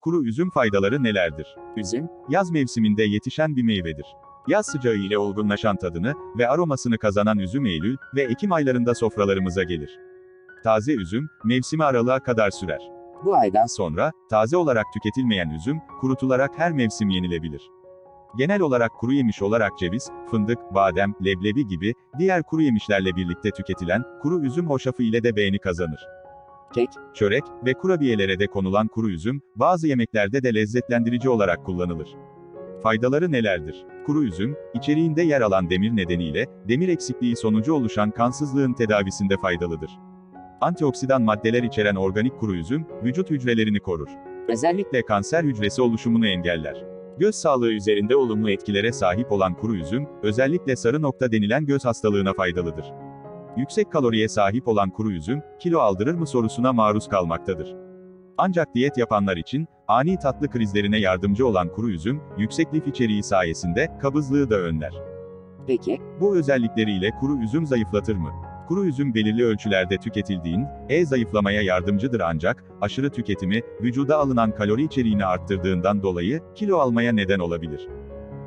Kuru üzüm faydaları nelerdir? Üzüm, Yaz mevsiminde yetişen bir meyvedir. Yaz sıcağı ile olgunlaşan tadını ve aromasını kazanan üzüm Eylül ve Ekim aylarında sofralarımıza gelir. Taze üzüm, mevsimi aralığa kadar sürer. bu aydan Sonra, taze olarak tüketilmeyen üzüm, kurutularak her mevsim yenilebilir. Genel olarak kuru yemiş olarak ceviz, fındık, badem, leblebi gibi, diğer kuru yemişlerle birlikte tüketilen, kuru üzüm hoşafı ile de beğeni kazanır. Kek, Çörek ve kurabiyelere de konulan kuru üzüm, bazı yemeklerde de lezzetlendirici olarak kullanılır. Faydaları nelerdir? Kuru üzüm, içeriğinde yer alan demir nedeniyle, demir eksikliği sonucu oluşan kansızlığın tedavisinde faydalıdır. Antioksidan maddeler içeren organik kuru üzüm, vücut hücrelerini korur. özellikle kanser hücresi oluşumunu engeller. Göz sağlığı üzerinde olumlu etkilere sahip olan kuru üzüm, özellikle sarı nokta denilen göz hastalığına faydalıdır. Yüksek kaloriye sahip olan kuru üzüm, kilo aldırır mı sorusuna maruz kalmaktadır. Ancak diyet yapanlar için, ani tatlı krizlerine yardımcı olan kuru üzüm, yüksek lif içeriği sayesinde, kabızlığı da önler. peki, Bu özellikleriyle kuru üzüm zayıflatır mı? Kuru üzüm belirli ölçülerde tüketildiğin, e zayıflamaya yardımcıdır ancak, aşırı tüketimi, vücuda alınan kalori içeriğini arttırdığından dolayı, kilo almaya neden olabilir.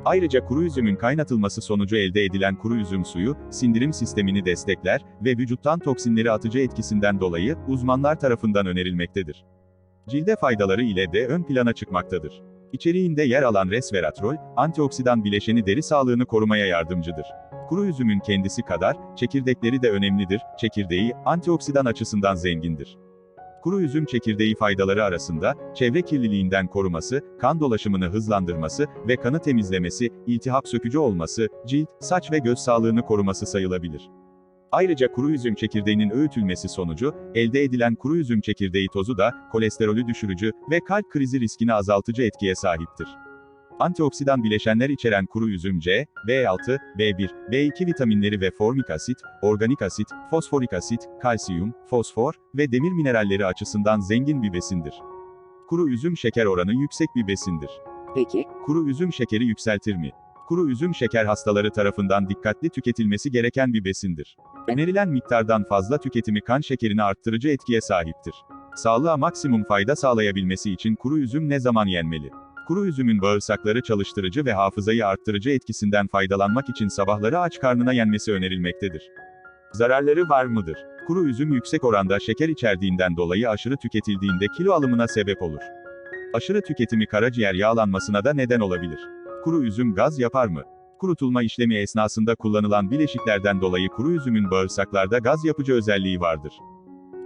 Ayrıca kuru üzümün kaynatılması sonucu elde edilen kuru üzüm suyu, sindirim sistemini destekler ve vücuttan toksinleri atıcı etkisinden dolayı, uzmanlar tarafından önerilmektedir. Cilde faydaları ile de ön plana çıkmaktadır. İçeriğinde yer alan resveratrol, antioksidan bileşeni deri sağlığını korumaya yardımcıdır. Kuru üzümün kendisi kadar, çekirdekleri de önemlidir, çekirdeği, antioksidan açısından zengindir. Kuru üzüm çekirdeği faydaları arasında, çevre kirliliğinden koruması, kan dolaşımını hızlandırması ve kanı temizlemesi, iltihap sökücü olması, cilt, saç ve göz sağlığını koruması sayılabilir. Ayrıca kuru üzüm çekirdeğinin öğütülmesi sonucu, elde edilen kuru üzüm çekirdeği tozu da, kolesterolü düşürücü ve kalp krizi riskini azaltıcı etkiye sahiptir. Antioksidan bileşenler içeren kuru üzüm C, B6, B1, B2 vitaminleri ve formik asit, organik asit, fosforik asit, kalsiyum, fosfor ve demir mineralleri açısından zengin bir besindir. Kuru üzüm şeker oranı yüksek bir besindir. peki, Kuru üzüm şekeri yükseltir mi? Kuru üzüm şeker hastaları tarafından dikkatli tüketilmesi gereken bir besindir. Önerilen miktardan fazla tüketimi kan şekerini arttırıcı etkiye sahiptir. Sağlığa maksimum fayda sağlayabilmesi için kuru üzüm ne zaman yenmeli? Kuru üzümün bağırsakları çalıştırıcı ve hafızayı arttırıcı etkisinden faydalanmak için sabahları aç karnına yenmesi önerilmektedir. Zararları var mıdır? Kuru üzüm yüksek oranda şeker içerdiğinden dolayı aşırı tüketildiğinde kilo alımına sebep olur. Aşırı tüketimi karaciğer yağlanmasına da neden olabilir. Kuru üzüm gaz yapar mı? Kurutulma işlemi esnasında kullanılan bileşiklerden dolayı kuru üzümün bağırsaklarda gaz yapıcı özelliği vardır.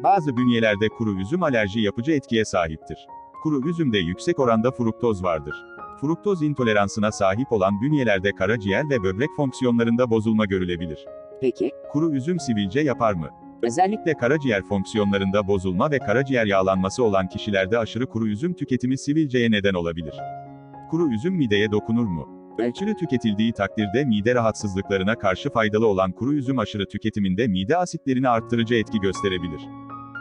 Bazı bünyelerde kuru üzüm alerji yapıcı etkiye sahiptir. Kuru üzümde yüksek oranda fruktoz vardır. Fruktoz intoleransına sahip olan bünyelerde karaciğer ve böbrek fonksiyonlarında bozulma görülebilir. peki, Kuru üzüm sivilce yapar mı? özellikle karaciğer fonksiyonlarında bozulma ve karaciğer yağlanması olan kişilerde aşırı kuru üzüm tüketimi sivilceye neden olabilir. Kuru üzüm mideye dokunur mu? Ölçülü tüketildiği takdirde mide rahatsızlıklarına karşı faydalı olan kuru üzüm aşırı tüketiminde mide asitlerini arttırıcı etki gösterebilir.